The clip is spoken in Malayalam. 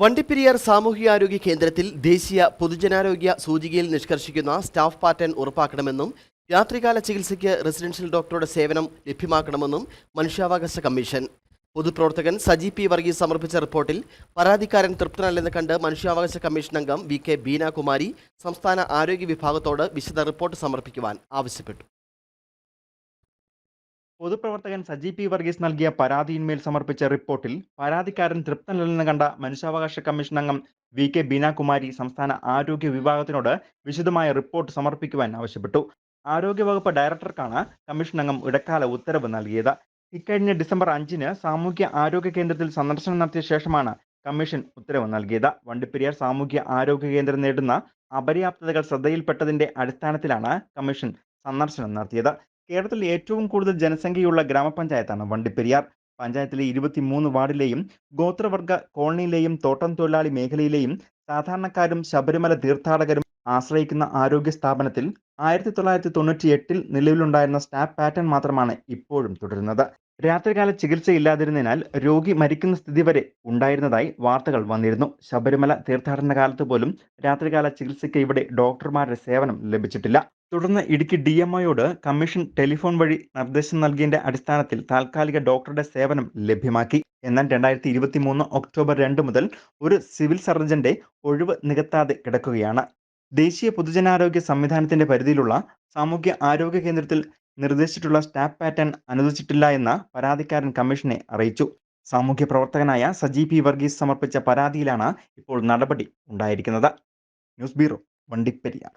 വണ്ടിപ്പെരിയാർ സാമൂഹികാരോഗ്യ കേന്ദ്രത്തിൽ ദേശീയ പൊതുജനാരോഗ്യ സൂചികയിൽ നിഷ്കർഷിക്കുന്ന സ്റ്റാഫ് പാറ്റേൺ ഉറപ്പാക്കണമെന്നും രാത്രികാല ചികിത്സയ്ക്ക് റെസിഡൻഷ്യൽ ഡോക്ടറുടെ സേവനം ലഭ്യമാക്കണമെന്നും മനുഷ്യാവകാശ കമ്മീഷൻ. പൊതുപ്രവർത്തകൻ സജി പി വർഗീസ് സമർപ്പിച്ച റിപ്പോർട്ടിൽ പരാതിക്കാരൻ തൃപ്തനല്ലെന്ന് കണ്ട് മനുഷ്യാവകാശ കമ്മീഷൻ അംഗം വി കെ ബീനാകുമാരി സംസ്ഥാന ആരോഗ്യ വിഭാഗത്തോട് വിശദ റിപ്പോർട്ട് സമർപ്പിക്കുവാൻ ആവശ്യപ്പെട്ടു. പൊതുപ്രവർത്തകൻ സജി പി വർഗീസ് നൽകിയ പരാതിയിന്മേൽ സമർപ്പിച്ച റിപ്പോർട്ടിൽ പരാതിക്കാരൻ തൃപ്തനല്ലെന്ന് കണ്ട മനുഷ്യാവകാശ കമ്മീഷൻ അംഗം വി കെ ബീനാകുമാരി സംസ്ഥാന ആരോഗ്യ വിഭാഗത്തിനോട് വിശദമായ റിപ്പോർട്ട് സമർപ്പിക്കുവാൻ ആവശ്യപ്പെട്ടു. ആരോഗ്യവകുപ്പ് ഡയറക്ടർക്കാണ് കമ്മീഷൻ അംഗം ഇടക്കാല ഉത്തരവ് നൽകിയത്. ഇക്കഴിഞ്ഞ ഡിസംബർ അഞ്ചിന് സാമൂഹ്യ ആരോഗ്യ കേന്ദ്രത്തിൽ സന്ദർശനം നടത്തിയ ശേഷമാണ് കമ്മീഷൻ ഉത്തരവ് നൽകിയത്. വണ്ടിപ്പെരിയാർ സാമൂഹ്യ ആരോഗ്യ കേന്ദ്രം നേടുന്ന അപര്യാപ്തതകൾ ശ്രദ്ധയിൽപ്പെട്ടതിന്റെ അടിസ്ഥാനത്തിലാണ് കമ്മീഷൻ സന്ദർശനം നടത്തിയത്. കേരളത്തിൽ ഏറ്റവും കൂടുതൽ ജനസംഖ്യയുള്ള ഗ്രാമപഞ്ചായത്താണ് വണ്ടിപ്പെരിയാർ. പഞ്ചായത്തിലെ ഇരുപത്തിമൂന്ന് വാർഡിലെയും ഗോത്രവർഗ കോളനിയിലെയും തോട്ടം തൊഴിലാളി മേഖലയിലെയും സാധാരണക്കാരും ശബരിമല തീർത്ഥാടകരും ആശ്രയിക്കുന്ന ആരോഗ്യ സ്ഥാപനത്തിൽ ആയിരത്തി തൊള്ളായിരത്തി തൊണ്ണൂറ്റി എട്ടിൽ നിലവിലുണ്ടായിരുന്ന സ്റ്റാഫ് പാറ്റേൺ മാത്രമാണ് ഇപ്പോഴും തുടരുന്നത്. രാത്രികാല ചികിത്സയില്ലാതിരുന്നതിനാൽ രോഗി മരിക്കുന്ന സ്ഥിതി വരെ ഉണ്ടായിരുന്നതായി വാർത്തകൾ വന്നിരുന്നു. ശബരിമല തീർത്ഥാടന കാലത്ത് പോലും രാത്രികാല ചികിത്സയ്ക്ക് ഇവിടെ ഡോക്ടർമാരുടെ സേവനം ലഭിച്ചിട്ടില്ല. തുടർന്ന് ഇടുക്കി ഡി എം ഒയോട് കമ്മീഷൻ ടെലിഫോൺ വഴി നിർദ്ദേശം നൽകിയതിന്റെ അടിസ്ഥാനത്തിൽ താൽക്കാലിക ഡോക്ടറുടെ സേവനം ലഭ്യമാക്കി. എന്നാൽ രണ്ടായിരത്തി ഇരുപത്തി മൂന്ന് ഒക്ടോബർ രണ്ട് മുതൽ ഒരു സിവിൽ സർജന്റെ ഒഴിവ് നികത്താതെ കിടക്കുകയാണ്. ദേശീയ പൊതുജനാരോഗ്യ സംവിധാനത്തിന്റെ പരിധിയിലുള്ള സാമൂഹ്യ ആരോഗ്യ കേന്ദ്രത്തിൽ നിർദ്ദേശിച്ചിട്ടുള്ള സ്റ്റാഫ് പാറ്റേൺ അനുവദിച്ചിട്ടില്ല എന്ന പരാതിക്കാരൻ കമ്മീഷനെ അറിയിച്ചു. സാമൂഹ്യ പ്രവർത്തകനായ സജി പി വർഗീസ് സമർപ്പിച്ച പരാതിയിലാണ് ഇപ്പോൾ നടപടി ഉണ്ടായിരിക്കുന്നത്. News bureau Vandiperiyar.